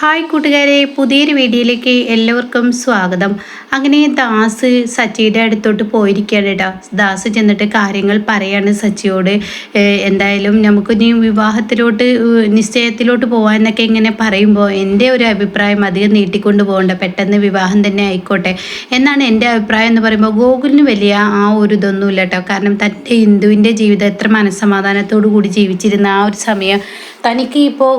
Hi കൂട്ടുകാരെ പുതിയൊരു വീഡിയോയിലേക്ക് എല്ലാവർക്കും സ്വാഗതം. അങ്ങനെ ദാസ് സച്ചിയുടെ അടുത്തോട്ട് പോയിരിക്കുകയാണ് കേട്ടോ ദാസ് ചെന്നിട്ട് കാര്യങ്ങൾ പറയാണ് സച്ചിയോട്. എന്തായാലും നമുക്ക് ഇനി വിവാഹത്തിലോട്ട് നിശ്ചയത്തിലോട്ട് പോകാനൊക്കെ ഇങ്ങനെ പറയുമ്പോൾ എന്റെ ഒരു അഭിപ്രായം അധികം നീട്ടിക്കൊണ്ട് പോകണ്ട. പെട്ടെന്ന് വിവാഹം തന്നെ ആയിക്കോട്ടെ. എന്നാണ് എന്റെ അഭിപ്രായം എന്ന് പറയുമ്പോൾ ഗോകുലിന് വലിയ ആ ഒരു ഇതൊന്നുമില്ല കേട്ടോ കാരണം തന്റെ ഹിന്ദുവിന്റെ ജീവിതം എത്ര മനസ്സമാധാനത്തോടു കൂടി ജീവിച്ചിരുന്ന ആ ഒരു സമയം തനിക്ക് ഇപ്പോൾ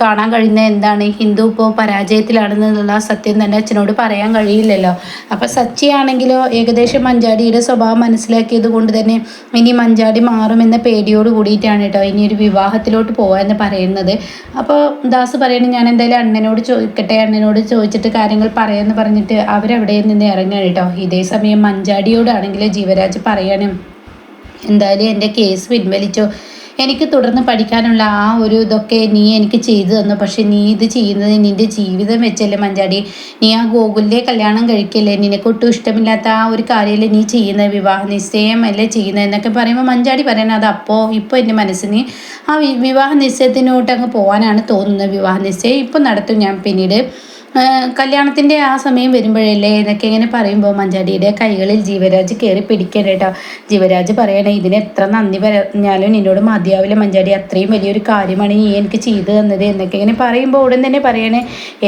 കാണാൻ കഴിയുന്ന എന്താണ്? ഹിന്ദു ഇപ്പോൾ പരാജയത്തിലാണെന്നുള്ള സത്യം തന്നെ അച്ഛനോട് പറയാൻ കഴിയില്ലല്ലോ. അപ്പോൾ സച്ചിയാണെങ്കിലോ ഏകദേശം മഞ്ചാടിയുടെ സ്വഭാവം മനസ്സിലാക്കിയത് കൊണ്ട് തന്നെ ഇനി മഞ്ചാടി മാറുമെന്ന പേടിയോട് കൂടിയിട്ടാണ് കേട്ടോ ഇനി ഒരു വിവാഹത്തിലോട്ട് പോകാമെന്ന് പറയുന്നത്. അപ്പോൾ ദാസ് പറയണ ഞാൻ എന്തായാലും അണ്ണനോട് ചോദിക്കട്ടെ അണ്ണനോട് ചോദിച്ചിട്ട് കാര്യങ്ങൾ പറയാമെന്ന് പറഞ്ഞിട്ട് അവരവിടെ നിന്ന് ഇറങ്ങുകയാണ് കേട്ടോ. ഇതേ സമയം മഞ്ചാടിയോടാണെങ്കിൽ ജീവരാജ് പറയണം എന്തായാലും എന്റെ കേസ് പിൻവലിച്ചോ. എനിക്ക് തുടർന്ന് പഠിക്കാനുള്ള ആ ഒരു ഇതൊക്കെ നീ എനിക്ക് ചെയ്തു തന്നു. പക്ഷെ നീ ഇത് ചെയ്യുന്നത് നിന്റെ ജീവിതം വെച്ചല്ലേ മഞ്ചാടി. നീ ആ ഗോകുലിലെ കല്യാണം കഴിക്കല്ലേ. നിനക്കൊട്ടും ഇഷ്ടമില്ലാത്ത ആ ഒരു കാര്യമല്ലേ നീ ചെയ്യുന്നത്. വിവാഹ നിശ്ചയം അല്ലേ ചെയ്യുന്നത് എന്നൊക്കെ പറയുമ്പോൾ മഞ്ചാടി പറയണത് അത് അപ്പോൾ ഇപ്പോൾ എന്റെ മനസ്സിന് ആ വിവാഹ നിശ്ചയത്തിനോട്ട് അങ്ങ് പോകാനാണ് തോന്നുന്നത്. വിവാഹ നിശ്ചയം ഇപ്പം നടത്തും ഞാൻ പിന്നീട്. കല്യാണത്തിന്റെ ആ സമയം വരുമ്പോഴല്ലേ എന്നൊക്കെ ഇങ്ങനെ പറയുമ്പോൾ മഞ്ചാടിയുടെ കൈകളിൽ ജീവരാജ് കയറി പിടിക്കണം കേട്ടോ. ജീവരാജ് പറയണേ ഇതിന് എത്ര നന്ദി പറഞ്ഞാലും നിന്നോട് മതിയാവില്ല മഞ്ചാടി. അത്രയും വലിയൊരു കാര്യമാണ് നീ എനിക്ക് ചെയ്തു തന്നത് എന്നൊക്കെ ഇങ്ങനെ പറയുമ്പോൾ ഉടൻ തന്നെ പറയണേ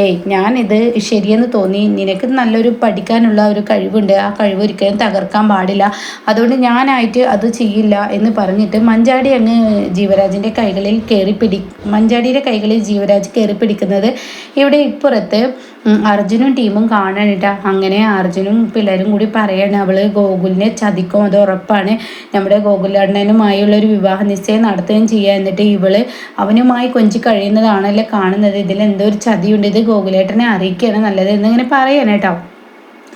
ഏയ് ഞാനിത് ശരിയെന്ന് തോന്നി. നിനക്ക് നല്ലൊരു പഠിക്കാനുള്ള ഒരു കഴിവുണ്ട്. ആ കഴിവ് ഒരിക്കലും തകർക്കാൻ പാടില്ല. അതുകൊണ്ട് ഞാനായിട്ട് അത് ചെയ്യില്ല എന്ന് പറഞ്ഞിട്ട് മഞ്ചാടി അങ്ങ് ജീവരാജിന്റെ കൈകളിൽ കയറി പിടി മഞ്ചാടിയുടെ കൈകളിൽ ജീവരാജ് കയറി പിടിക്കുന്നത് ഇവിടെ ഇപ്പുറത്ത് അർജുനും ടീമും കാണാനിട്ടാ. അങ്ങനെ അർജുനും പിള്ളേരും കൂടി പറയാണ് അവൾ ഗോകുലിനെ ചതിക്കും അത് ഉറപ്പാണ്. നമ്മുടെ ഗോകുലണ്ണനുമായുള്ള ഒരു വിവാഹ നിശ്ചയം നടത്തുകയും ചെയ്യുക എന്നിട്ട് ഇവൾ അവനുമായി കൊഞ്ചി കഴിയുന്നതാണല്ലോ കാണുന്നത്. ഇതിൽ എന്തോ ഒരു ചതിയുണ്ട്. ഇത് ഗോകുലേട്ടനെ അറിയിക്കുകയാണ് നല്ലത്. എന്നിങ്ങനെ പറയാനേട്ടോ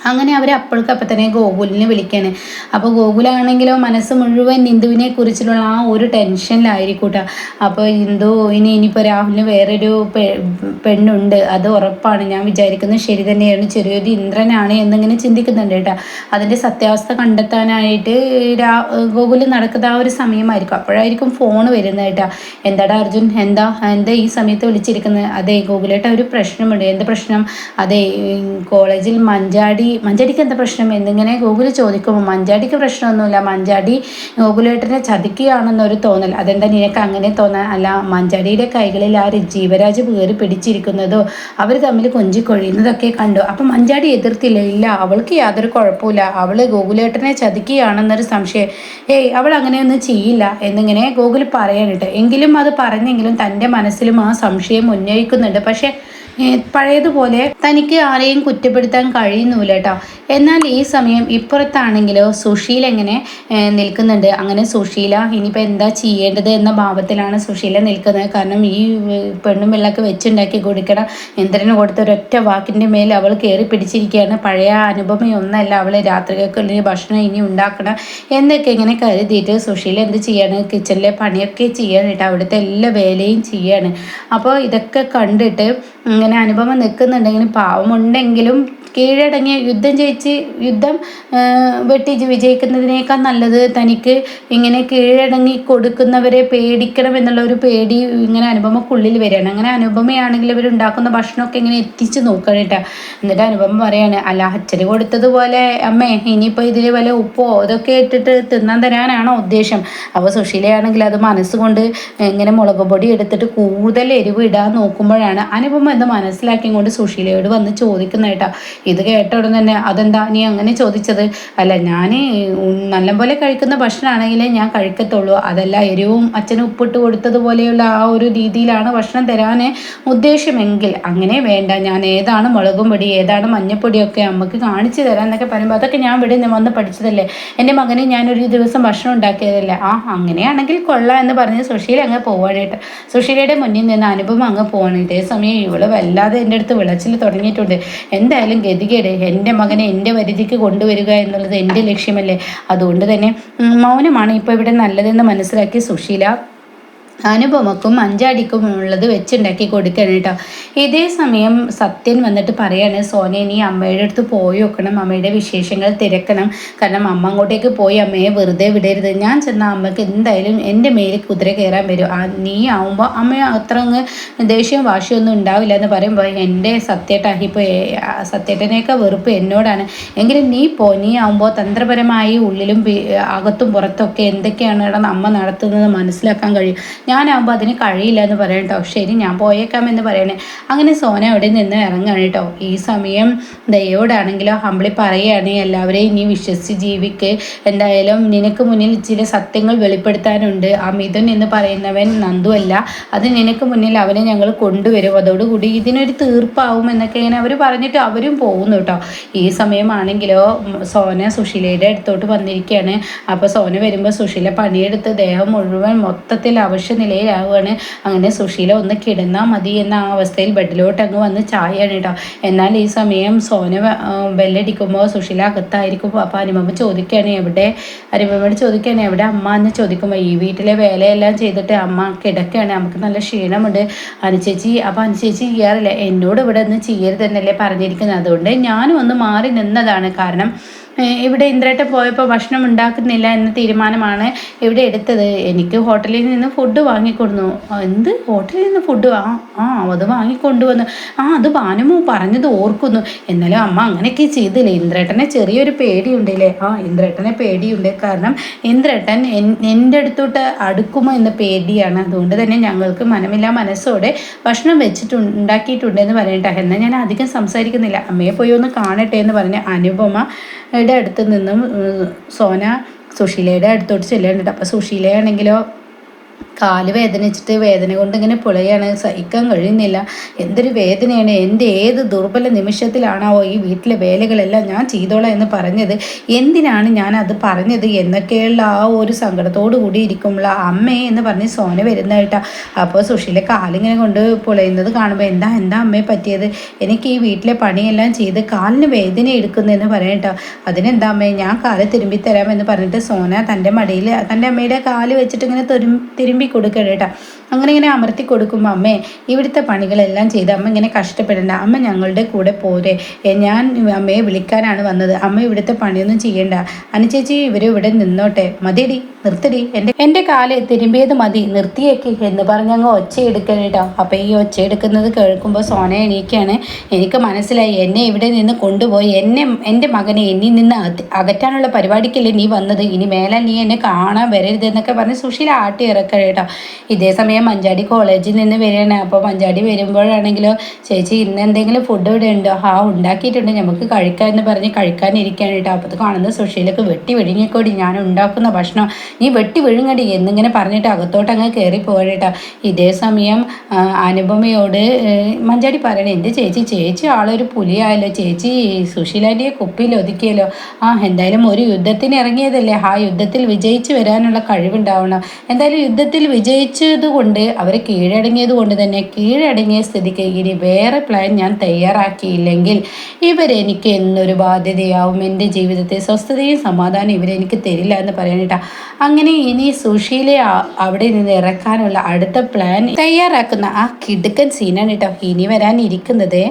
അങ്ങനെ അവർ അപ്പോഴേക്കപ്പം തന്നെ ഗോകുലിനെ വിളിക്കാണ്. അപ്പോൾ ഗോകുലാണെങ്കിലോ മനസ്സ് മുഴുവൻ ഇന്ദുവിനെ കുറിച്ചുള്ള ആ ഒരു ടെൻഷനിലായിരിക്കൂട്ട. അപ്പോൾ ഇന്ദു ഇനി ഇനിയിപ്പോൾ രാഹുലിന് വേറൊരു പെണ്ണുണ്ട്. അത് ഉറപ്പാണ്. ഞാൻ വിചാരിക്കുന്നത് ശരി തന്നെയാണ്. ചെറിയൊരു ഇന്ദ്രനാണ് എന്നിങ്ങനെ ചിന്തിക്കുന്നുണ്ട് കേട്ടോ. അതിന്റെ സത്യാവസ്ഥ കണ്ടെത്താനായിട്ട് രാ ഗോകുൽ നടക്കുന്ന ആ ഒരു സമയമായിരിക്കും. അപ്പോഴായിരിക്കും ഫോൺ വരുന്നത് കേട്ടോ. എന്താടാ അർജുൻ? എന്താ എന്താ ഈ സമയത്ത് വിളിച്ചിരിക്കുന്നത്? അതെ ഗോകുലേട്ട ഒരു പ്രശ്നമുണ്ട്. എന്ത് പ്രശ്നം? അതെ കോളേജിൽ മഞ്ചാടി മഞ്ചാടിക്ക് എന്താ പ്രശ്നം? എന്നിങ്ങനെ ഗോകുൽ ചോദിക്കുമ്പോൾ മഞ്ചാടിക്ക് പ്രശ്നമൊന്നുമില്ല. മഞ്ചാടി ഗോകുലേട്ടനെ ചതിക്കുകയാണെന്നൊരു തോന്നൽ. അതെന്താ നിനക്ക് അങ്ങനെ തോന്നാൻ അല്ല മഞ്ചാടിയുടെ കൈകളിൽ ആ ജീവരാജ് കയറി പിടിച്ചിരിക്കുന്നതോ അവർ തമ്മിൽ കൊഞ്ചിക്കൊഴിയുന്നതൊക്കെ കണ്ടു. അപ്പം മഞ്ചാടി എതിർത്തില്ല. ഇല്ല അവൾക്ക് യാതൊരു കുഴപ്പമില്ല അവൾ ഗോകുലേട്ടനെ ചതിക്കുകയാണെന്നൊരു സംശയം. ഏയ് അവൾ അങ്ങനെയൊന്നും ചെയ്യില്ല എന്നിങ്ങനെ ഗോകുൽ പറയാനിട്ട് എങ്കിലും അത് പറഞ്ഞെങ്കിലും തന്റെ മനസ്സിലും ആ സംശയം ഉന്നയിക്കുന്നുണ്ട്. പക്ഷേ പഴയതുപോലെ തനിക്ക് ആരെയും കുറ്റപ്പെടുത്താൻ കഴിയുന്നില്ല കേട്ടോ. എന്നാൽ ഈ സമയം ഇപ്പുറത്താണെങ്കിലോ സുശീല എങ്ങനെ നിൽക്കുന്നുണ്ട്? അങ്ങനെ സുശീല ഇനിയിപ്പോൾ എന്താ ചെയ്യേണ്ടത് എന്ന ഭാവത്തിലാണ് സുശീല നിൽക്കുന്നത്. കാരണം ഈ പെണ്ണും വെള്ളമൊക്കെ വെച്ചുണ്ടാക്കി കൊടുക്കണം. ഇന്ദ്രന് കൊടുത്ത ഒരൊറ്റ വാക്കിന്റെ മേൽ അവൾ കയറി പിടിച്ചിരിക്കുകയാണ്. പഴയ അനുപമയൊന്നല്ല അവൾ രാത്രികൾക്കുള്ളിൽ ഭക്ഷണം ഇനി ഉണ്ടാക്കണം എന്നൊക്കെ ഇങ്ങനെ കരുതിയിട്ട് സുശീല എന്ത് ചെയ്യാണ്? കിച്ചണിലെ പണിയൊക്കെ ചെയ്യാണ് കേട്ടോ. അവിടുത്തെ എല്ലാ വേലയും ചെയ്യാണ്. അപ്പോൾ ഇതൊക്കെ കണ്ടിട്ട് ഇങ്ങനെ അനുപമ നിൽക്കുന്നുണ്ടെങ്കിലും പാവമുണ്ടെങ്കിലും കീഴടങ്ങിയ യുദ്ധം ജയിച്ച് യുദ്ധം വെട്ടി വിജയിക്കുന്നതിനേക്കാൾ നല്ലത് തനിക്ക് ഇങ്ങനെ കീഴടങ്ങി കൊടുക്കുന്നവരെ പേടിക്കണം എന്നുള്ള ഒരു പേടി ഇങ്ങനെ അനുപമക്കുള്ളിൽ വരികയാണ്. അങ്ങനെ അനുപമയാണെങ്കിൽ ഇവർ ഉണ്ടാക്കുന്ന ഭക്ഷണമൊക്കെ ഇങ്ങനെ എത്തിച്ച് നോക്കണം കേട്ടോ. എന്നിട്ട് അനുപമ പറയാണ് അല്ല അച്ചടി കൊടുത്തതുപോലെ അമ്മേ ഇനിയിപ്പോൾ ഇതിൽ വല്ല ഉപ്പോ ഇതൊക്കെ ഇട്ടിട്ട് തിന്നാൻ തരാനാണോ ഉദ്ദേശം? അപ്പോൾ സുശീലയാണെങ്കിൽ അത് മനസ്സുകൊണ്ട് ഇങ്ങനെ മുളക് പൊടി എടുത്തിട്ട് കൂടുതൽ എരിവ് ഇടാൻ നോക്കുമ്പോഴാണ് അനുപമ എന്ന് മനസ്സിലാക്കിയും കൊണ്ട് സുശീലയോട് വന്ന് ചോദിക്കുന്ന കേട്ടോ. ഇത് കേട്ട ഉടൻ തന്നെ അതെന്താ നീ അങ്ങനെ ചോദിച്ചത്? അല്ല ഞാൻ നല്ലപോലെ കഴിക്കുന്ന ഭക്ഷണമാണെങ്കിലേ ഞാൻ കഴിക്കത്തുള്ളൂ. അതല്ല എരിവും അച്ഛനും ഉപ്പിട്ട് കൊടുത്തതുപോലെയുള്ള ആ ഒരു രീതിയിലാണ് ഭക്ഷണം തരാൻ ഉദ്ദേശമെങ്കിൽ. അങ്ങനെ വേണ്ട. ഞാൻ ഏതാണ് മുളകും പൊടി ഏതാണ് മഞ്ഞപ്പൊടിയൊക്കെ അമ്മയ്ക്ക് കാണിച്ചു തരാം എന്നൊക്കെ പറയുമ്പോൾ അതൊക്കെ ഞാൻ ഇവിടെ നിന്ന് വന്ന് പഠിച്ചതല്ലേ. എന്റെ മകന് ഞാനൊരു ദിവസം ഭക്ഷണം ഉണ്ടാക്കിയതല്ലേ. ആ അങ്ങനെയാണെങ്കിൽ കൊള്ളാം എന്ന് പറഞ്ഞ് സുശീല അങ്ങ് പോവാനായിട്ട് സുശീലയുടെ മുന്നിൽ നിന്ന് അനുഭവം അങ്ങ് പോവാണ്. ഇതേ സമയം ഇവൾ വല്ലാതെ എന്റെ അടുത്ത് വിളച്ചിൽ തുടങ്ങിയിട്ടുണ്ട്. എന്തായാലും ഗതികേട്. എന്റെ മകനെ എന്റെ പരിധിക്ക് കൊണ്ടുവരിക എന്നുള്ളത് എന്റെ ലക്ഷ്യമല്ലേ? അതുകൊണ്ട് തന്നെ മൗനമാണ് ഇപ്പോൾ ഇവിടെ നല്ലതെന്ന് മനസ്സിലാക്കി സുശീല. അനുപമക്കും അഞ്ചാടിക്കും ഉള്ളത് വെച്ചുണ്ടാക്കി കൊടുക്കണം കേട്ടോ. ഇതേ സമയം സത്യൻ വന്നിട്ട് പറയാണ് സോനെ നീ അമ്മയുടെ അടുത്ത് പോയി വെക്കണം അമ്മയുടെ വിശേഷങ്ങൾ തിരക്കണം. കാരണം അമ്മ അങ്ങോട്ടേക്ക് പോയി അമ്മയെ വെറുതെ വിടരുത്. ഞാൻ ചെന്ന അമ്മയ്ക്ക് എന്തായാലും എന്റെ മേലിൽ കുതിര കയറാൻ വരും. ആ നീ ആവുമ്പോൾ അമ്മ അത്ര അങ്ങ് ദേഷ്യം വാശിയൊന്നും ഉണ്ടാവില്ല എന്ന് പറയുമ്പോൾ എന്റെ സത്യേട്ട ഇപ്പോൾ സത്യേട്ടനെയൊക്കെ വെറുപ്പ് എന്നോടാണ്. എങ്കിലും നീ പോ നീ ആവുമ്പോൾ തന്ത്രപരമായി ഉള്ളിലും അകത്തും പുറത്തൊക്കെ എന്തൊക്കെയാണ് അമ്മ നടത്തുന്നത് മനസ്സിലാക്കാൻ കഴിയും. ഞാനാകുമ്പോൾ അതിന് കഴിയില്ല എന്ന് പറയാം കേട്ടോ ശരി ഞാൻ പോയേക്കാം എന്ന് പറയണേ. അങ്ങനെ സോന അവിടെ നിന്ന് ഇറങ്ങുകയാണ് കേട്ടോ ഈ സമയം ദയോടാണെങ്കിലോ ഹമ്പിളി പറയുകയാണ് എല്ലാവരെയും ഇനി വിശ്വസിച്ച് ജീവിക്ക്. എന്തായാലും നിനക്ക് മുന്നിൽ ചില സത്യങ്ങൾ വെളിപ്പെടുത്താനുണ്ട്. ആ എന്ന് പറയുന്നവൻ നന്ദുവല്ല അത് നിനക്ക് മുന്നിൽ അവനെ ഞങ്ങൾ കൊണ്ടുവരും. അതോടുകൂടി ഇതിനൊരു തീർപ്പാവും എന്നൊക്കെ ഇങ്ങനെ അവർ പറഞ്ഞിട്ട് അവരും പോകുന്നു കേട്ടോ ഈ സമയമാണെങ്കിലോ സോന സുശീലയുടെ അടുത്തോട്ട് വന്നിരിക്കുകയാണ്. അപ്പോൾ സോന വരുമ്പോൾ സുശീല പണിയെടുത്ത് ദേഹം മുഴുവൻ മൊത്തത്തിൽ അവശ്യ നിലയിലാവുകയാണ്. അങ്ങനെ സുശീല ഒന്ന് കിടന്നാൽ മതി എന്ന ആ അവസ്ഥയിൽ ബെഡിലോട്ട് അങ്ങ് വന്ന് ചായയാണ് കേട്ടോ. എന്നാൽ ഈ സമയം സോന ബെല്ലടിക്കുമ്പോൾ സുശീല അകത്തായിരിക്കും. അപ്പോൾ അനുപമ ചോദിക്കുകയാണ് എവിടെ? അനുപമയോട് ചോദിക്കുകയാണ് എവിടെ അമ്മ? എന്ന് ചോദിക്കുമ്പോൾ ഈ വീട്ടിലെ വേലയെല്ലാം ചെയ്തിട്ട് അമ്മ കിടക്കുകയാണ്. നമുക്ക് നല്ല ക്ഷീണമുണ്ട്. അനുചേച്ചി അപ്പോൾ അനുചേച്ചി ചെയ്യാറില്ല. എന്നോട് ഇവിടെ ഒന്ന് ചെയ്യരുതെന്നല്ലേ പറഞ്ഞിരിക്കുന്നത്. അതുകൊണ്ട് ഞാനും ഒന്ന് മാറി നിന്നതാണ് കാരണം ഇവിടെ ഇന്ദ്രേട്ട പോയപ്പോൾ ഭക്ഷണം ഉണ്ടാക്കുന്നില്ല എന്ന തീരുമാനമാണ് ഇവിടെ എടുത്തത്. എനിക്ക് ഹോട്ടലിൽ നിന്ന് ഫുഡ് വാങ്ങിക്കൊടുന്നു. എന്ത്? ഹോട്ടലിൽ നിന്ന് ഫുഡ് ആ ആ അത് വാങ്ങിക്കൊണ്ടുവന്നു. ആ അത് ഭാനുമു പറഞ്ഞത് ഓർക്കുന്നു. എന്നാലും അമ്മ അങ്ങനെയൊക്കെ ചെയ്തില്ലേ? ഇന്ദ്രേട്ടനെ ചെറിയൊരു പേടിയുണ്ടല്ലേ? ആ ഇന്ദ്രേട്ടനെ പേടിയുണ്ട്. കാരണം ഇന്ദ്രേട്ടൻ എന്റെ അടുത്തോട്ട് അടുക്കുമോ എന്ന പേടിയാണ്. അതുകൊണ്ട് തന്നെ ഞങ്ങൾക്ക് മനമില്ല മനസ്സോടെ ഭക്ഷണം വെച്ചിട്ട് ഉണ്ടാക്കിയിട്ടുണ്ടെന്ന് പറയട്ടെ എന്നാൽ ഞാൻ അധികം സംസാരിക്കുന്നില്ല. അമ്മയെ പോയി ഒന്ന് കാണട്ടെ എന്ന് പറഞ്ഞ അനുപമ യുടെ അടുത്ത് നിന്നും സോന സുശീലയുടെ അടുത്തോട്ട് ചെല്ലുന്നുണ്ട് അപ്പോൾ സുശീലയാണെങ്കിലോ കാൽ വേദനിച്ചിട്ട് വേദന കൊണ്ട് ഇങ്ങനെ പുളയാണ്. സഹിക്കാൻ കഴിയുന്നില്ല. എന്തൊരു വേദനയാണ്. എന്റെ ഏത് ദുർബല നിമിഷത്തിലാണാവോ ഈ വീട്ടിലെ വേലകളെല്ലാം ഞാൻ ചെയ്തോളാം എന്ന് പറഞ്ഞത്? എന്തിനാണ് ഞാൻ അത് പറഞ്ഞത്? എന്നൊക്കെയുള്ള ആ ഒരു സങ്കടത്തോടു കൂടി ഇരിക്കുമ്പോൾ അമ്മേ എന്ന് പറഞ്ഞ് സോന വരുന്നതായിട്ടാ അപ്പോൾ സുശീല കാലിങ്ങനെ കൊണ്ട് പുളയുന്നത് കാണുമ്പോൾ എന്താ എന്താ അമ്മയെ പറ്റിയത്? എനിക്ക് ഈ വീട്ടിലെ പണിയെല്ലാം ചെയ്ത് കാലിന് വേദന എടുക്കുന്നതെന്ന് പറയട്ടോ അതിനെന്താ അമ്മേ ഞാൻ കാൽ തിരുമ്പി തരാമെന്ന് പറഞ്ഞിട്ട് സോന തന്റെ മടിയിൽ തന്റെ അമ്മയുടെ കാൽ വെച്ചിട്ട് ഇങ്ങനെ തിരുമ്പി കൊടുക്കണം കേട്ടോ. അങ്ങനെ ഇങ്ങനെ അമർത്തി കൊടുക്കുമ്പോൾ അമ്മേ ഇവിടുത്തെ പണികളെല്ലാം ചെയ്ത് അമ്മ ഇങ്ങനെ കഷ്ടപ്പെടേണ്ട. അമ്മ ഞങ്ങളുടെ കൂടെ പോരെ. ഞാൻ അമ്മയെ വിളിക്കാനാണ് വന്നത്. അമ്മ ഇവിടുത്തെ പണിയൊന്നും ചെയ്യേണ്ട. അനുചേച്ചി ഇവർ ഇവിടെ നിന്നോട്ടെ. മതിയടി നിർത്തടി. എന്റെ എന്റെ കാൽ തിരുമ്പിയത് മതി. നിർത്തിയേക്ക് എന്ന് പറഞ്ഞങ്ങ് ഒച്ച എടുക്കണം കേട്ടോ. അപ്പോൾ ഈ ഒച്ച എടുക്കുന്നത് കേൾക്കുമ്പോൾ സോന എണീക്കാണ്. എനിക്ക് മനസ്സിലായി. എന്നെ ഇവിടെ നിന്ന് കൊണ്ടുപോയി. എന്നെ എന്റെ മകനെ എന്നിൽ നിന്ന് അകറ്റാനുള്ള പരിപാടിക്കല്ലേ നീ വന്നത്? ഇനി മേലെ നീ എന്നെ കാണാൻ വരരുതെന്നൊക്കെ പറഞ്ഞ് സുശീല ആട്ടി ഇറക്കണം കേട്ടോ. ഇതേ സമയം മഞ്ചാടി കോളേജിൽ നിന്ന് വരികയാണ്. അപ്പോൾ മഞ്ചാടി വരുമ്പോഴാണെങ്കിലോ ചേച്ചി ഇന്ന് എന്തെങ്കിലും ഫുഡ് ഇവിടെ ഉണ്ടോ? ആ ഉണ്ടാക്കിയിട്ടുണ്ട്. നമുക്ക് കഴിക്കാൻ എന്ന് പറഞ്ഞ് കഴിക്കാനിരിക്കുകയാണ് കേട്ടോ. അപ്പോൾ കാണുന്ന സുഷീലൊക്കെ വെട്ടി വിഴുങ്ങിക്കോടി. ഞാൻ ഉണ്ടാക്കുന്ന ഭക്ഷണം നീ വെട്ടി വിഴുങ്ങടി എന്നിങ്ങനെ പറഞ്ഞിട്ട് അകത്തോട്ട് അങ്ങ് കയറി പോകണം ഇതേ സമയം അനുപമയോട് മഞ്ചാടി പറയണേ എന്റെ ചേച്ചി ചേച്ചി ആളൊരു പുലിയായല്ലോ. ചേച്ചി സുശീലാന്റെയെ കുപ്പിയിൽ ഒതുക്കിയല്ലോ. ആ എന്തായാലും ഒരു യുദ്ധത്തിന് ഇറങ്ങിയതല്ലേ. ആ യുദ്ധത്തിൽ വിജയിച്ച് വരാനുള്ള കഴിവുണ്ടാവണം. എന്തായാലും യുദ്ധത്തിൽ വിജയിച്ചത് കൊണ്ട് അവർ കീഴടങ്ങിയത് കൊണ്ട് തന്നെ കീഴടങ്ങിയ സ്ഥിതിക്ക് ഇനി വേറെ പ്ലാൻ ഞാൻ തയ്യാറാക്കിയില്ലെങ്കിൽ ഇവരെനിക്ക് എന്നൊരു ബാധ്യതയാവും. എന്റെ ജീവിതത്തെ സ്വസ്ഥതയും സമാധാനം ഇവരെനിക്ക് തരില്ല എന്ന് പറയാനിട്ടാ അങ്ങനെ ഇനി സുശീലെ അവിടെ നിന്ന് ഇറക്കാനുള്ള അടുത്ത പ്ലാൻ തയ്യാറാക്കുന്ന ആ കിടുക്കൻ സീനാണ് കേട്ടോ ഇനി വരാനിരിക്കുന്നത്